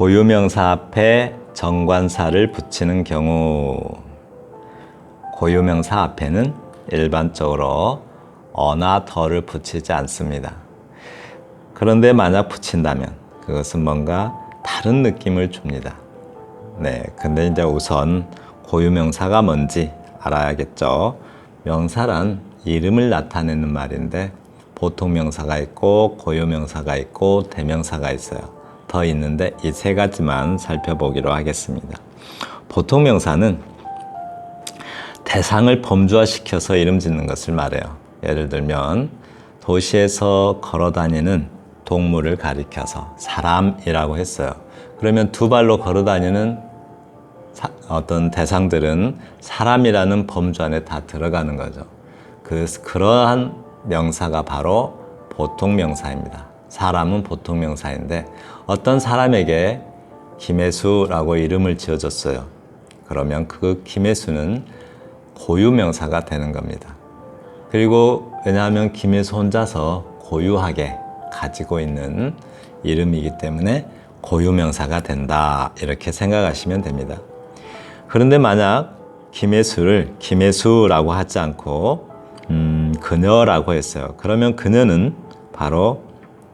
고유명사 앞에 정관사를 붙이는 경우 고유명사 앞에는 일반적으로 어나 더를 붙이지 않습니다. 그런데 만약 붙인다면 그것은 뭔가 다른 느낌을 줍니다. 네, 근데 이제 우선 고유명사가 뭔지 알아야겠죠. 명사란 이름을 나타내는 말인데 보통 명사가 있고 고유명사가 있고 대명사가 있어요. 더 있는데 이 세 가지만 살펴보기로 하겠습니다. 보통 명사는 대상을 범주화시켜서 이름 짓는 것을 말해요. 예를 들면 도시에서 걸어 다니는 동물을 가리켜서 사람이라고 했어요. 그러면 두 발로 걸어 다니는 사- 어떤 대상들은 사람이라는 범주 안에 다 들어가는 거죠. 그, 그러한 명사가 바로 보통 명사입니다. 사람은 보통 명사인데 어떤 사람에게 김혜수라고 이름을 지어줬어요. 그러면 그 김혜수는 고유 명사가 되는 겁니다. 그리고 왜냐하면 김혜수 혼자서 고유하게 가지고 있는 이름이기 때문에 고유 명사가 된다. 이렇게 생각하시면 됩니다. 그런데 만약 김혜수를 김혜수라고 하지 않고 음, 그녀라고 했어요. 그러면 그녀는 바로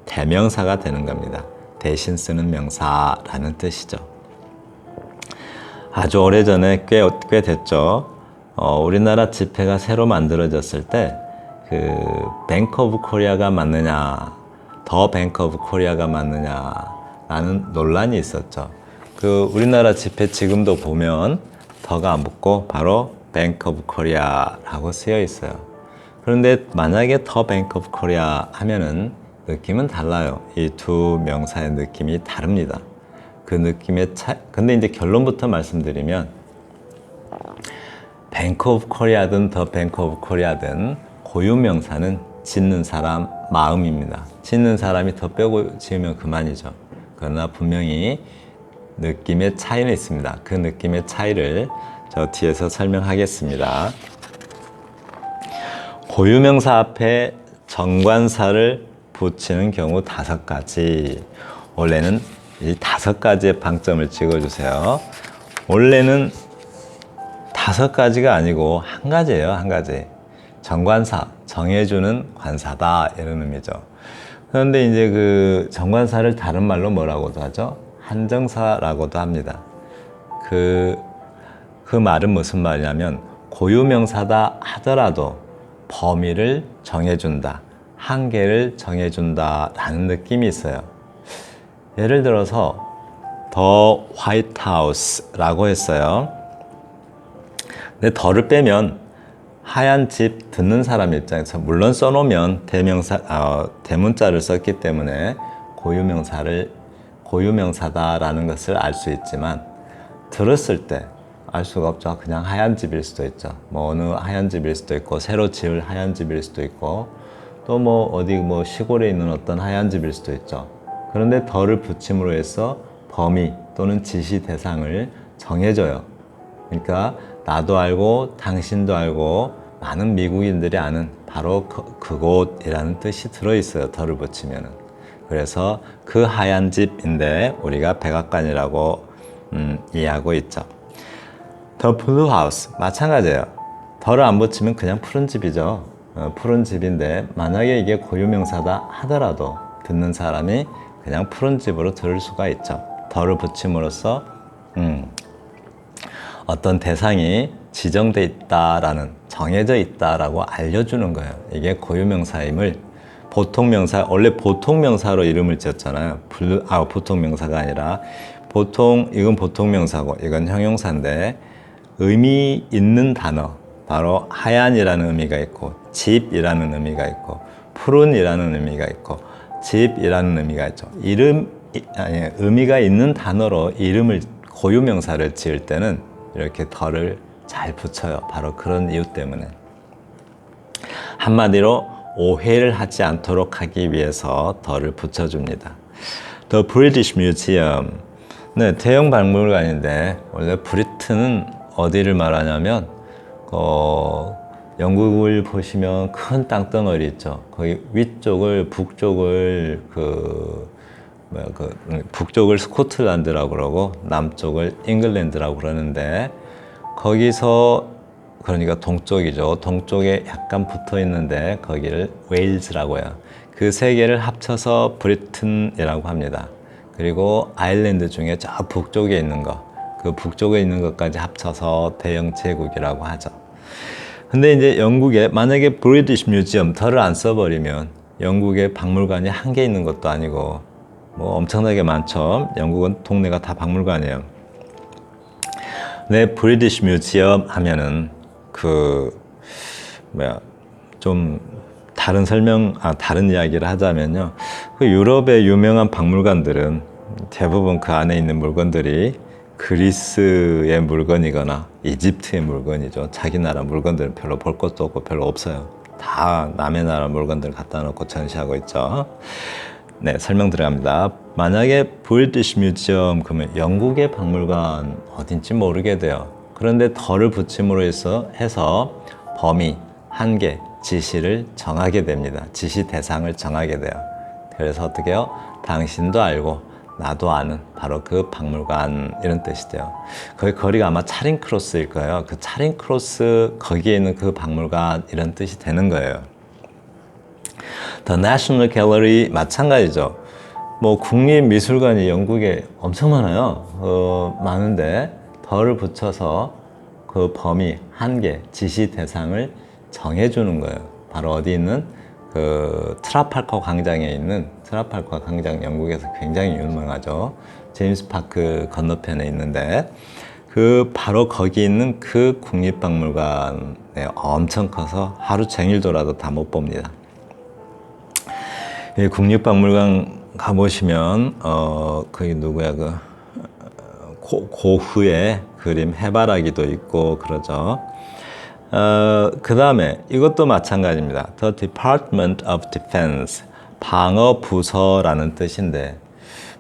대명사가 되는 겁니다. 대신 쓰는 명사라는 뜻이죠. 아주 오래전에 꽤, 꽤 됐죠. 어, 우리나라 지폐가 새로 만들어졌을 때, 그, 뱅크 오브 코리아가 맞느냐, 더 뱅크 오브 코리아가 맞느냐 라는 논란이 있었죠. 그, 우리나라 지폐 지금도 보면 더가 안 붙고 바로 뱅크 오브 코리아라고 쓰여 있어요. 그런데 만약에 더 뱅크 오브 코리아 하면은 느낌은 달라요. 이 두 명사의 느낌이 다릅니다. 그 느낌의 차, 근데 이제 결론부터 말씀드리면, 뱅크 오브 코리아든 더 뱅크 오브 코리아든 고유 명사는 짓는 사람 마음입니다. 짓는 사람이 더 빼고 지으면 그만이죠. 그러나 분명히 느낌의 차이는 있습니다. 그 느낌의 차이를 저 뒤에서 설명하겠습니다. 고유명사 앞에 정관사를 붙이는 경우 다섯 가지. 원래는 이 다섯 가지의 방점을 찍어주세요. 원래는 다섯 가지가 아니고 한 가지예요, 한 가지. 정관사, 정해주는 관사다 이런 의미죠. 그런데 이제 그 정관사를 다른 말로 뭐라고도 하죠? 한정사라고도 합니다. 그, 그 말은 무슨 말이냐면 고유명사다 하더라도 범위를 정해준다, 한계를 정해준다라는 느낌이 있어요. 예를 들어서 더 화이트 하우스라고 했어요. 근데 더를 빼면 하얀 집 듣는 사람 입장에서 물론 써놓으면 대명사 어, 대문자를 썼기 때문에 고유명사를 고유명사다라는 것을 알 수 있지만 들었을 때 알 수가 없죠. 그냥 하얀 집일 수도 있죠. 뭐 어느 하얀 집일 수도 있고 새로 지을 하얀 집일 수도 있고 또 뭐 어디 뭐 시골에 있는 어떤 하얀 집일 수도 있죠. 그런데 덜을 붙임으로 해서 범위 또는 지시 대상을 정해줘요. 그러니까 나도 알고 당신도 알고 많은 미국인들이 아는 바로 그, 그곳이라는 뜻이 들어있어요. 덜을 붙이면은. 그래서 그 하얀 집인데 우리가 백악관이라고 음, 이해하고 있죠. 더 블루 하우스 마찬가지예요. 덜을 안 붙이면 그냥 푸른 집이죠. 어, 푸른 집인데 만약에 이게 고유명사다 하더라도 듣는 사람이 그냥 푸른 집으로 들을 수가 있죠. 덜을 붙임으로써 음, 어떤 대상이 지정돼 있다라는 정해져 있다라고 알려주는 거예요. 이게 고유명사임을 보통 명사 원래 보통 명사로 이름을 지었잖아요. 블루 아 보통 명사가 아니라 보통 이건 보통 명사고 이건 형용사인데 의미 있는 단어 바로 하얀이라는 의미가 있고 집이라는 의미가 있고 푸른이라는 의미가 있고 집이라는 의미가 있죠. 이름 아니 의미가 있는 단어로 이름을 고유 명사를 지을 때는 이렇게 덜을 잘 붙여요. 바로 그런 이유 때문에. 한마디로 오해를 하지 않도록 하기 위해서 덜을 붙여줍니다. The British Museum. 네, 대형 박물관인데 원래 브리튼은 어디를 말하냐면 어, 영국을 보시면 큰 땅덩어리 있죠. 거기 위쪽을 북쪽을 그 뭐야 그 북쪽을 스코틀랜드라고 그러고 남쪽을 잉글랜드라고 그러는데 거기서 그러니까 동쪽이죠. 동쪽에 약간 붙어 있는데 거기를 웨일즈라고 해요. 그 세 개를 합쳐서 브리튼이라고 합니다. 그리고 아일랜드 중에 저 북쪽에 있는 거, 그 북쪽에 있는 것까지 합쳐서 대영 제국이라고 하죠. 근데 이제 영국에 만약에 브리티시 뮤지엄 덜을 안 써버리면 영국에 박물관이 한 개 있는 것도 아니고 뭐 엄청나게 많죠. 영국은 동네가 다 박물관이에요. 네, 브리티시 뮤지엄 하면은 그 뭐야 좀 다른 설명 아 다른 이야기를 하자면요. 그 유럽의 유명한 박물관들은 대부분 그 안에 있는 물건들이 그리스의 물건이거나 이집트의 물건이죠. 자기 나라 물건들은 별로 볼 것도 없고 별로 없어요. 다 남의 나라 물건들 갖다 놓고 전시하고 있죠. 네, 설명 들어갑니다. 만약에 브리티시 뮤지엄 그러면 영국의 박물관 어딘지 모르게 돼요. 그런데 덜을 붙임으로 해서 해서 범위, 한계, 지시를 정하게 됩니다. 지시 대상을 정하게 돼요. 그래서 어떻게 해요? 당신도 알고 나도 아는 바로 그 박물관 이런 뜻이 돼요. 거기 거리가 아마 차린 크로스일 거예요. 그 차린 크로스 거기에 있는 그 박물관 이런 뜻이 되는 거예요. The National Gallery 마찬가지죠. 뭐 국립미술관이 영국에 엄청 많아요. 어, 많은데 덜을 붙여서 그 범위, 한계, 지시 대상을 정해주는 거예요. 바로 어디 있는 그 트라팔커 광장에 있는 트라팔커 광장 영국에서 굉장히 유명하죠. 제임스 파크 건너편에 있는데 그 바로 거기 있는 그 국립박물관에 엄청 커서 하루 종일 돌아도 다 못 봅니다. 이 국립박물관 가보시면 어 그게 누구야 그 고, 고흐의 그림 해바라기도 있고 그러죠. 어, 그 다음에 이것도 마찬가지입니다. The Department of Defense 방어 부서라는 뜻인데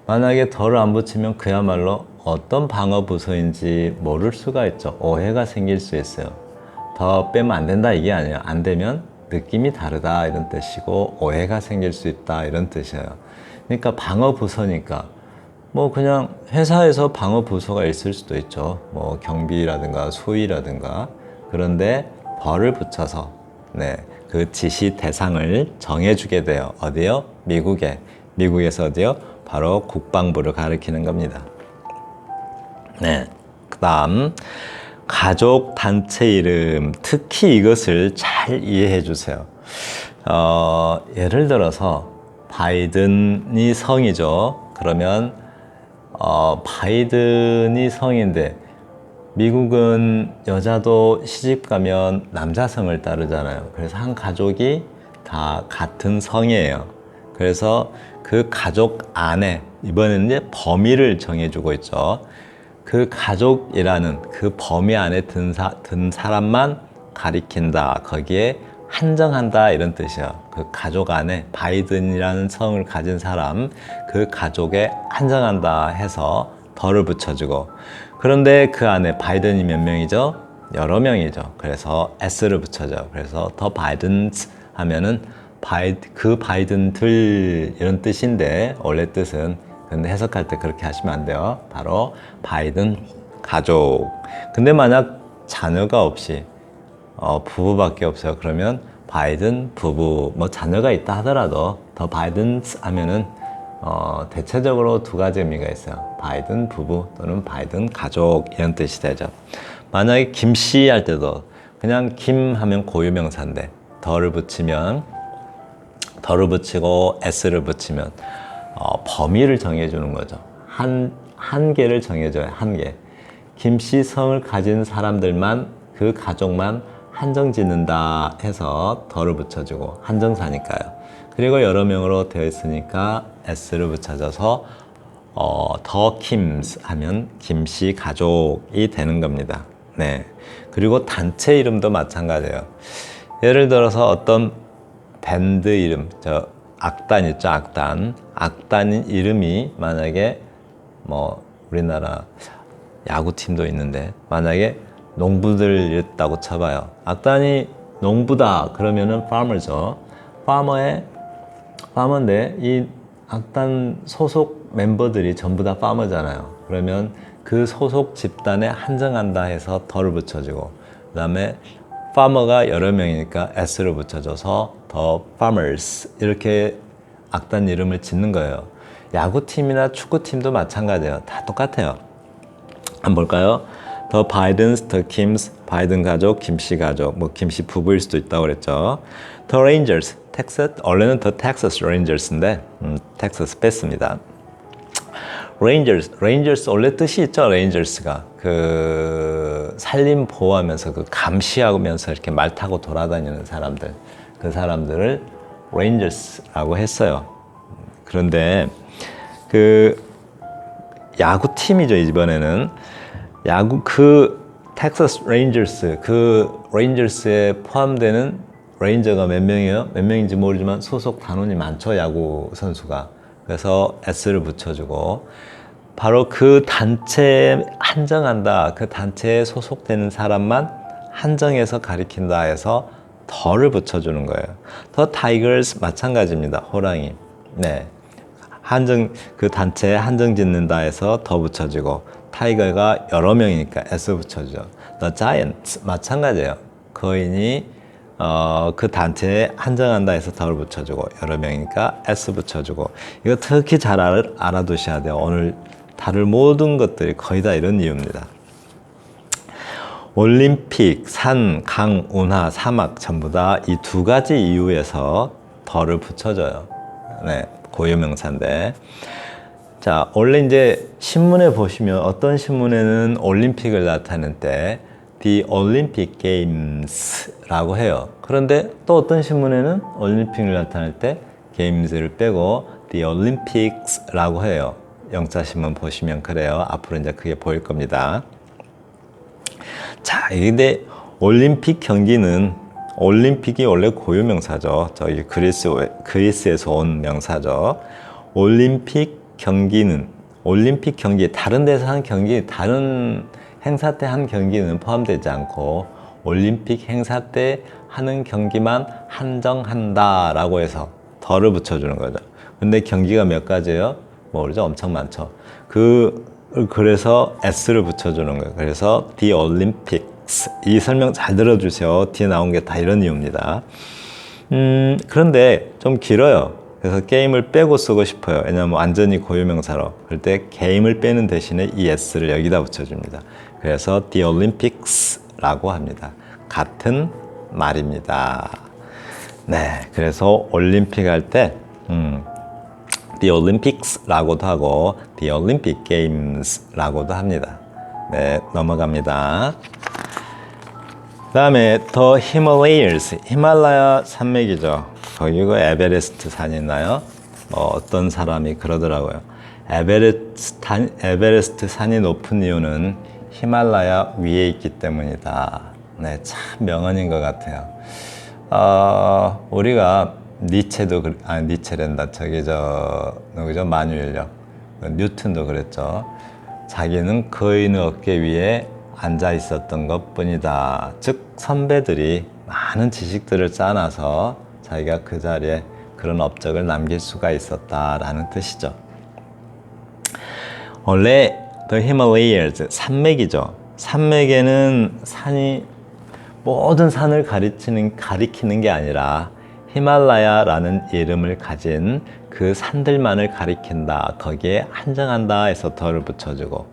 만약에 덜을 안 붙이면 그야말로 어떤 방어 부서인지 모를 수가 있죠. 오해가 생길 수 있어요. 더 빼면 안 된다 이게 아니에요. 안 되면 느낌이 다르다 이런 뜻이고 오해가 생길 수 있다 이런 뜻이에요. 그러니까 방어 부서니까 뭐 그냥 회사에서 방어 부서가 있을 수도 있죠. 뭐 경비라든가 소위라든가 그런데 벌을 붙여서 네, 그 지시 대상을 정해주게 돼요. 어디요? 미국에. 미국에서 어디요? 바로 국방부를 가리키는 겁니다. 네. 그 다음, 가족 단체 이름. 특히 이것을 잘 이해해 주세요. 어, 예를 들어서, 바이든이 성이죠. 그러면, 어, 바이든이 성인데, 미국은 여자도 시집 가면 남자 성을 따르잖아요. 그래서 한 가족이 다 같은 성이에요. 그래서 그 가족 안에 이번에는 이제 범위를 정해주고 있죠. 그 가족이라는 그 범위 안에 든, 사, 든 사람만 가리킨다. 거기에 한정한다 이런 뜻이에요. 그 가족 안에 바이든이라는 성을 가진 사람 그 가족에 한정한다 해서 덜을 붙여주고 그런데 그 안에 바이든이 몇 명이죠? 여러 명이죠. 그래서 s를 붙여줘. 그래서 더 바이든스 하면은 바이, 그 바이든들 이런 뜻인데 원래 뜻은 근데 해석할 때 그렇게 하시면 안 돼요. 바로 바이든 가족. 근데 만약 자녀가 없이 어, 부부밖에 없어요. 그러면 바이든 부부 뭐 자녀가 있다 하더라도 더 바이든스 하면은 어, 대체적으로 두 가지 의미가 있어요. 바이든 부부 또는 바이든 가족 이런 뜻이 되죠. 만약에 김씨 할 때도 그냥 김 하면 고유명사인데 덜을 붙이면 덜을 붙이고 s를 붙이면 어, 범위를 정해주는 거죠. 한 한계를 정해줘요. 한계. 김씨 성을 가진 사람들만 그 가족만 한정 짓는다 해서 덜을 붙여주고 한정사니까요. 그리고 여러 명으로 되어 있으니까 s를 붙여줘서 어, 더 킴스 하면 김씨 가족이 되는 겁니다. 네. 그리고 단체 이름도 마찬가지예요. 예를 들어서 어떤 밴드 이름, 저 악단 있죠, 악단. 악단 이름이 만약에 뭐 우리나라 야구팀도 있는데 만약에 농부들 있다고 쳐봐요. 악단이 농부다 그러면은 farmer죠. farmer의 farmer인데 이 악단 소속 멤버들이 전부 다 파머잖아요. 그러면 그 소속 집단에 한정한다 해서 덜을 붙여주고 그 다음에 파머가 여러 명이니까 s를 붙여줘서 더 farmers 이렇게 악단 이름을 짓는 거예요. 야구팀이나 축구팀도 마찬가지예요. 다 똑같아요. 한번 볼까요? 더 바이든스, 더 킴스, 바이든 가족, 김씨 가족, 뭐 김씨 부부일 수도 있다고 그랬죠. 더 레인저스, 텍사스, 원래는 더 텍사스 레인저스인데 음, 텍사스 뺐습니다. 레인저스, 레인저스 원래 뜻이 있죠. 레인저스가 그 산림 보호하면서 그 감시하면서 이렇게 말 타고 돌아다니는 사람들, 그 사람들을 레인저스라고 했어요. 그런데 그 야구 팀이죠 이번에는 야구 그 텍사스 레인저스 그 레인저스에 포함되는 레인저가 몇 명이에요? 몇 명인지 모르지만 소속 단원이 많죠 야구 선수가. 그래서 S를 붙여주고. 바로 그 단체에 한정한다. 그 단체에 소속되는 사람만 한정해서 가리킨다 해서 더를 붙여주는 거예요. 더 타이거스 마찬가지입니다 호랑이. 네. 한정 그 단체에 한정 짓는다 해서 더 붙여지고 타이거가 여러 명이니까 S 붙여죠. The Giants 마찬가지예요. 거인이 어, 그 단체에 한정한다 해서 덜 붙여주고 여러 명이니까 S 붙여주고 이거 특히 잘 알아, 알아 두셔야 돼요. 오늘 다룰 모든 것들이 거의 다 이런 이유입니다. 올림픽, 산, 강, 운하, 사막 전부 다 이 두 가지 이유에서 덜을 붙여줘요. 네, 고유명사인데. 자, 원래 이제 신문에 보시면 어떤 신문에는 올림픽을 나타낼 때 The Olympic Games라고 해요. 그런데 또 어떤 신문에는 올림픽을 나타낼 때 Games를 빼고 The Olympics라고 해요. 영자 신문 보시면 그래요. 앞으로 이제 그게 보일 겁니다. 자, 근데 올림픽 경기는 올림픽이 원래 고유 명사죠. 저기 그리스 그리스에서 온 명사죠. 올림픽 경기는 올림픽 경기 다른 데서 한 경기 다른 행사 때 한 경기는 포함되지 않고 올림픽 행사 때 하는 경기만 한정한다 라고 해서 덜을 붙여주는 거죠. 근데 경기가 몇 가지예요? 모르죠. 엄청 많죠. 그 그래서 S를 붙여주는 거예요. 그래서 The Olympics 이 설명 잘 들어주세요. 뒤에 나온 게 다 이런 이유입니다. 음, 그런데 좀 길어요. 그래서 게임을 빼고 쓰고 싶어요. 왜냐하면 완전히 고유명사로. 그럴 때 게임을 빼는 대신에 이 s를 여기다 붙여줍니다. 그래서 the Olympics라고 합니다. 같은 말입니다. 네, 그래서 올림픽 할 때 음, the Olympics라고도 하고 the Olympic Games라고도 합니다. 네, 넘어갑니다. 다음에 더 히말라야스 히말라야 산맥이죠. 거기가 에베레스트 산이 있나요? 뭐 어떤 사람이 그러더라고요. 에베레스트, 산, 에베레스트 산이 높은 이유는 히말라야 위에 있기 때문이다. 네, 참 명언인 것 같아요. 어, 우리가 니체도 그- 아 니체랜다 저기 저 누구죠 마뉴엘요 뉴턴도 그랬죠. 자기는 거인의 어깨 위에 앉아 있었던 것 뿐이다. 즉, 선배들이 많은 지식들을 짜놔서 자기가 그 자리에 그런 업적을 남길 수가 있었다라는 뜻이죠. 원래 The Himalayas, 산맥이죠. 산맥에는 산이 모든 산을 가리치는, 가리키는 게 아니라 히말라야라는 이름을 가진 그 산들만을 가리킨다. 거기에 한정한다 해서 더를 붙여주고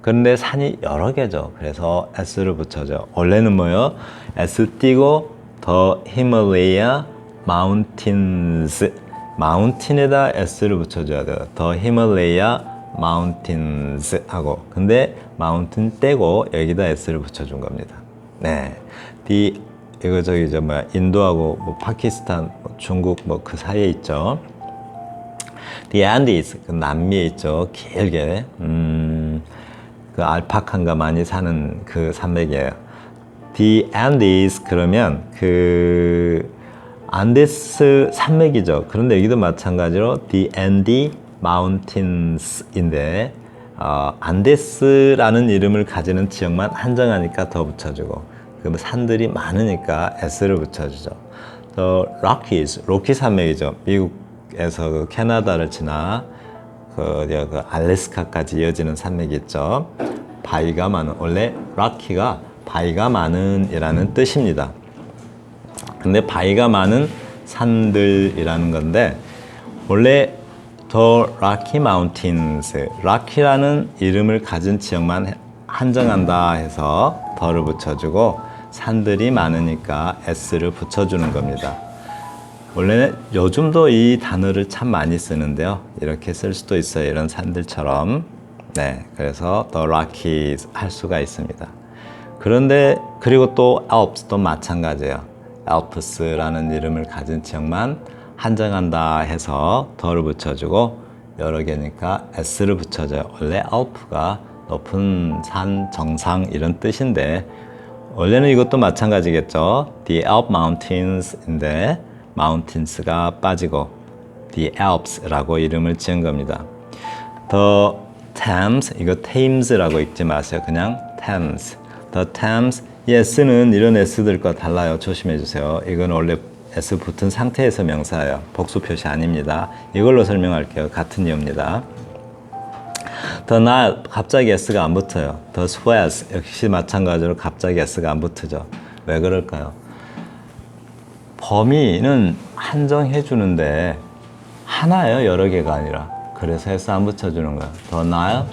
그런데 산이 여러 개죠. 그래서 S를 붙여줘. 원래는 뭐요? S 띄고 더 히말라야 마운틴스 마운틴에다 S를 붙여줘야 돼요. 더 히말라야 마운틴스 하고 근데 마운틴 떼고 여기다 S를 붙여준 겁니다. 네, D 이거 저기 저 뭐야 인도하고 뭐 파키스탄, 뭐 중국 뭐 그 사이에 있죠. The Andes 그 남미에 있죠. 길게 음. 그 알파카가 많이 사는 그 산맥이에요. The Andes 그러면 그 안데스 산맥이죠. 그런데 여기도 마찬가지로 The Andes Mountains인데 어, 안데스라는 이름을 가지는 지역만 한정하니까 더 붙여주고 그 산들이 많으니까 S를 붙여주죠. 또 Rockies, 로키 산맥이죠. 미국 미국에서 그 캐나다를 지나 그, 저, 그 알래스카까지 이어지는 산맥이 있죠. 바위가 많은 원래 락키가 바위가 많은이라는 뜻입니다. 근데 바위가 많은 산들이라는 건데 원래 더 락키 마운틴스 락키라는 이름을 가진 지역만 한정한다 해서 더를 붙여주고 산들이 많으니까 s를 붙여주는 겁니다. 원래는 요즘도 이 단어를 참 많이 쓰는데요. 이렇게 쓸 수도 있어요. 이런 산들처럼. 네. 그래서 더 락키 할 수가 있습니다. 그런데 그리고 또 알프스도 마찬가지예요. 알프스라는 이름을 가진 지역만 한정한다 해서 더를 붙여주고 여러 개니까 s를 붙여줘요. 원래 알프가 높은 산 정상 이런 뜻인데 원래는 이것도 마찬가지겠죠. The Alp Mountains인데 Mountains가 빠지고 The Alps라고 이름을 지은 겁니다. The Thames 이거 Thames라고 읽지 마세요. 그냥 Thames. The Thames 이 S는 이런 S들과 달라요. 조심해 주세요. 이건 원래 S 붙은 상태에서 명사예요. 복수 표시 아닙니다. 이걸로 설명할게요. 같은 이유입니다. The 갑자기 S가 안 붙어요. The Suez 역시 마찬가지로 갑자기 S가 안 붙죠. 왜 그럴까요? 범위는 한정해 주는데 하나예요. 여러 개가 아니라. 그래서 S 안 붙여주는 거예요. The Nile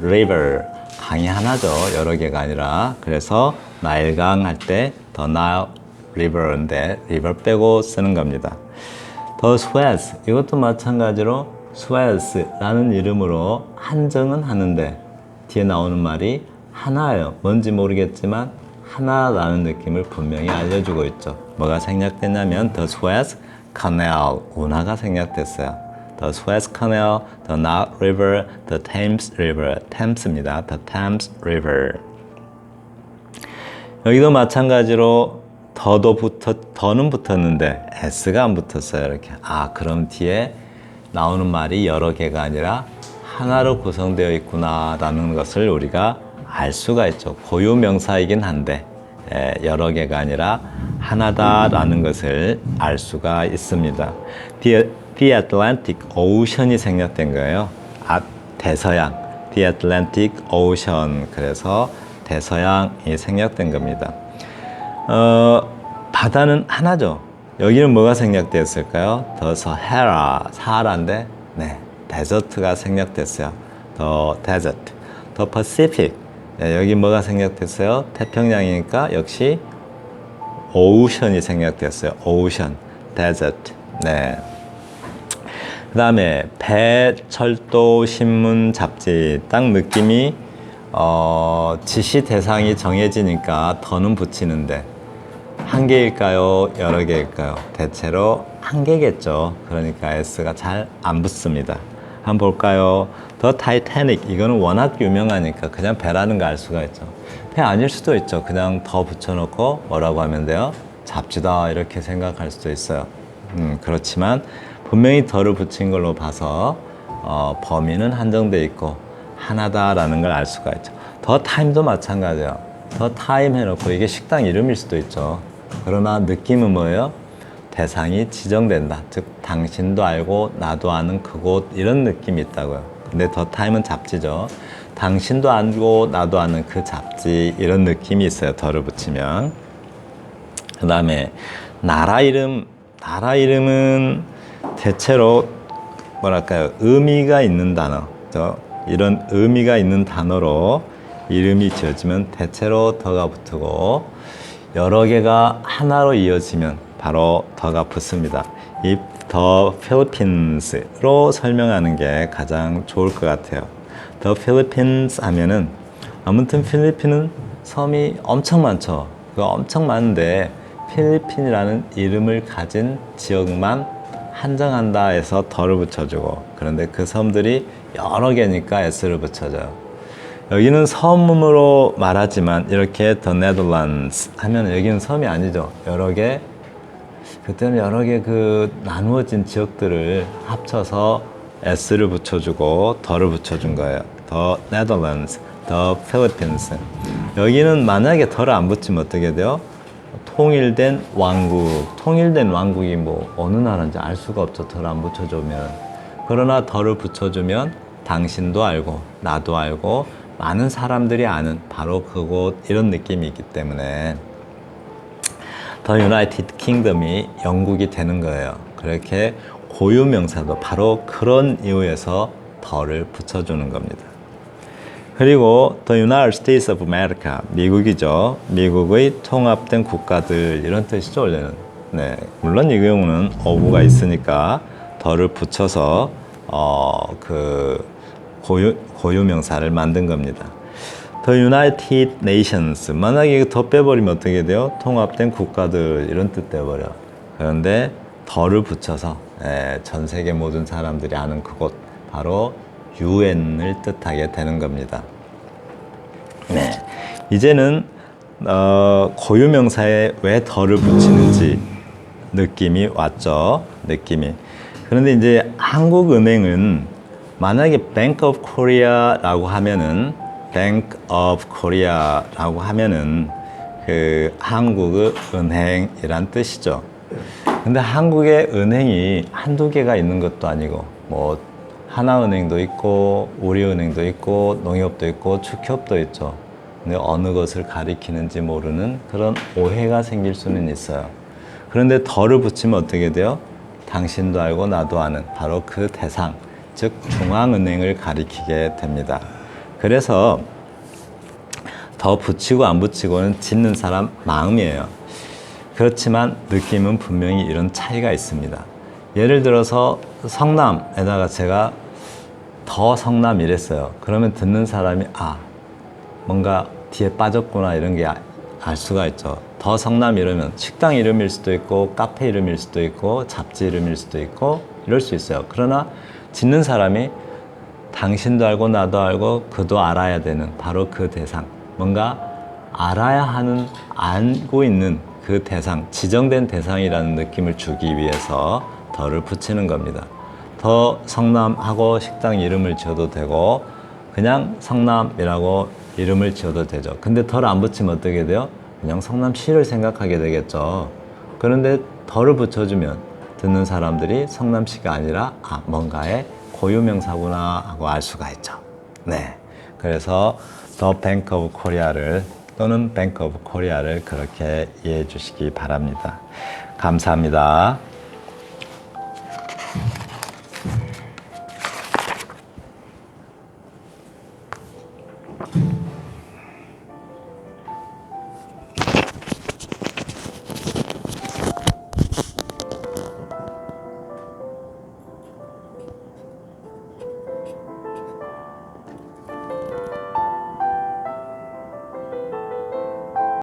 River 강이 하나죠. 여러 개가 아니라. 그래서 나일강 할 때 The Nile River인데 river 빼고 쓰는 겁니다. The Suez 이것도 마찬가지로 Suez라는 이름으로 한정은 하는데 뒤에 나오는 말이 하나예요. 뭔지 모르겠지만 하나라는 느낌을 분명히 알려주고 있죠. 뭐가 생략됐냐면 The Suez Canal 운하가 생략됐어요. The Suez Canal, the Nile River, the Thames River, Thames입니다. The Thames River. 여기도 마찬가지로 더도 붙어 더는 붙었는데 s가 안 붙었어요. 이렇게 아 그럼 뒤에 나오는 말이 여러 개가 아니라 하나로 구성되어 있구나라는 것을 우리가 알 수가 있죠. 고유 명사이긴 한데 예, 여러 개가 아니라 하나다라는 것을 알 수가 있습니다. The, the Atlantic Ocean이 생략된 거예요. 아, 대서양. The Atlantic Ocean. 그래서 대서양이 생략된 겁니다. 어, 바다는 하나죠. 여기는 뭐가 생략되었을까요? 더 서해라, 사하라인데, 네, 데저트가 생략됐어요. 더 데저트. 더 퍼시픽. 네, 여기 뭐가 생략됐어요? 태평양이니까 역시 오션이 생략됐어요. 오션, 데저트. 네. 그 다음에 배, 철도, 신문, 잡지. 딱 느낌이 어, 지시 대상이 정해지니까 더는 붙이는데 한 개일까요? 여러 개일까요? 대체로 한 개겠죠. 그러니까 S가 잘 안 붙습니다. 한번 볼까요? 더 타이타닉 이거는 워낙 유명하니까 그냥 배라는 거 알 수가 있죠. 배 아닐 수도 있죠. 그냥 더 붙여놓고 뭐라고 하면 돼요? 잡지다 이렇게 생각할 수도 있어요. 음, 그렇지만 분명히 더를 붙인 걸로 봐서 어, 범위는 한정돼 있고 하나다라는 걸 알 수가 있죠. 더 타임도 마찬가지예요. 더 타임 해놓고 이게 식당 이름일 수도 있죠. 그러나 느낌은 뭐예요? 대상이 지정된다. 즉 당신도 알고 나도 아는 그곳 이런 느낌이 있다고요. 근데 더 타임은 잡지죠. 당신도 알고 나도 아는 그 잡지 이런 느낌이 있어요. 더를 붙이면. 그 다음에 나라 이름 나라 이름은 대체로 뭐랄까요 의미가 있는 단어 저 이런 의미가 있는 단어로 이름이 지어지면 대체로 더가 붙고 여러 개가 하나로 이어지면 바로 더가 붙습니다. 이 더 필리핀스로 설명하는 게 가장 좋을 것 같아요. 더 필리핀스 하면은 아무튼 필리핀은 섬이 엄청 많죠. 그 엄청 많은데 필리핀이라는 이름을 가진 지역만 한정한다 해서 더를 붙여주고 그런데 그 섬들이 여러 개니까 s를 붙여줘요. 여기는 섬으로 말하지만 이렇게 더 네덜란드 하면 여기는 섬이 아니죠. 여러 개 그때는 여러 개 그 나누어진 지역들을 합쳐서 s를 붙여주고 더를 붙여준 거예요. 더 네덜란드, 더 필리핀스. 여기는 만약에 더를 안 붙이면 어떻게 돼요? 통일된 왕국, 통일된 왕국이 뭐 어느 나라인지 알 수가 없죠. 덜 안 붙여주면. 그러나 덜을 붙여주면 당신도 알고 나도 알고 많은 사람들이 아는 바로 그곳 이런 느낌이 있기 때문에 더 유나이티드 킹덤이 영국이 되는 거예요. 그렇게 고유 명사도 바로 그런 이유에서 더를 붙여주는 겁니다. 그리고 The United States of America 미국이죠. 미국의 통합된 국가들 이런 뜻이죠 원래는. 네, 물론 이 경우는 어구가 있으니까 더를 붙여서 어 그 고유 고유 명사를 만든 겁니다. The United Nations 만약에 더 빼버리면 어떻게 돼요? 통합된 국가들 이런 뜻 돼버려. 그런데 더를 붙여서 예, 전 세계 모든 사람들이 아는 그곳 바로 UN을 뜻하게 되는 겁니다. 네. 이제는 어, 고유명사에 왜 덜을 붙이는지 느낌이 왔죠. 느낌이. 그런데 이제 한국은행은 만약에 Bank of Korea라고 하면은 Bank of Korea라고 하면은 그 한국의 은행이란 뜻이죠. 근데 한국의 은행이 한두 개가 있는 것도 아니고 뭐 하나은행도 있고 우리은행도 있고 농협도 있고 축협도 있죠. 근데 어느 것을 가리키는지 모르는 그런 오해가 생길 수는 있어요. 그런데 덜을 붙이면 어떻게 돼요? 당신도 알고 나도 아는 바로 그 대상, 즉 중앙은행을 가리키게 됩니다. 그래서 더 붙이고 안 붙이고는 짓는 사람 마음이에요. 그렇지만 느낌은 분명히 이런 차이가 있습니다. 예를 들어서 성남에다가 제가 더 성남 이랬어요. 그러면 듣는 사람이 아 뭔가 뒤에 빠졌구나 이런 게 알 수가 있죠. 더 성남 이러면 식당 이름일 수도 있고 카페 이름일 수도 있고 잡지 이름일 수도 있고 이럴 수 있어요. 그러나 짓는 사람이 당신도 알고 나도 알고 그도 알아야 되는 바로 그 대상 뭔가 알아야 하는 알고 있는 그 대상 지정된 대상이라는 느낌을 주기 위해서 더를 붙이는 겁니다. 더 성남하고 식당 이름을 지어도 되고 그냥 성남이라고 이름을 지어도 되죠. 근데 덜 안 붙이면 어떻게 돼요? 그냥 성남시를 생각하게 되겠죠. 그런데 덜을 붙여주면 듣는 사람들이 성남시가 아니라 아 뭔가의 고유명사구나 하고 알 수가 있죠. 네. 그래서 더 뱅크 오브 코리아를 또는 뱅크 오브 코리아를 그렇게 이해해 주시기 바랍니다. 감사합니다.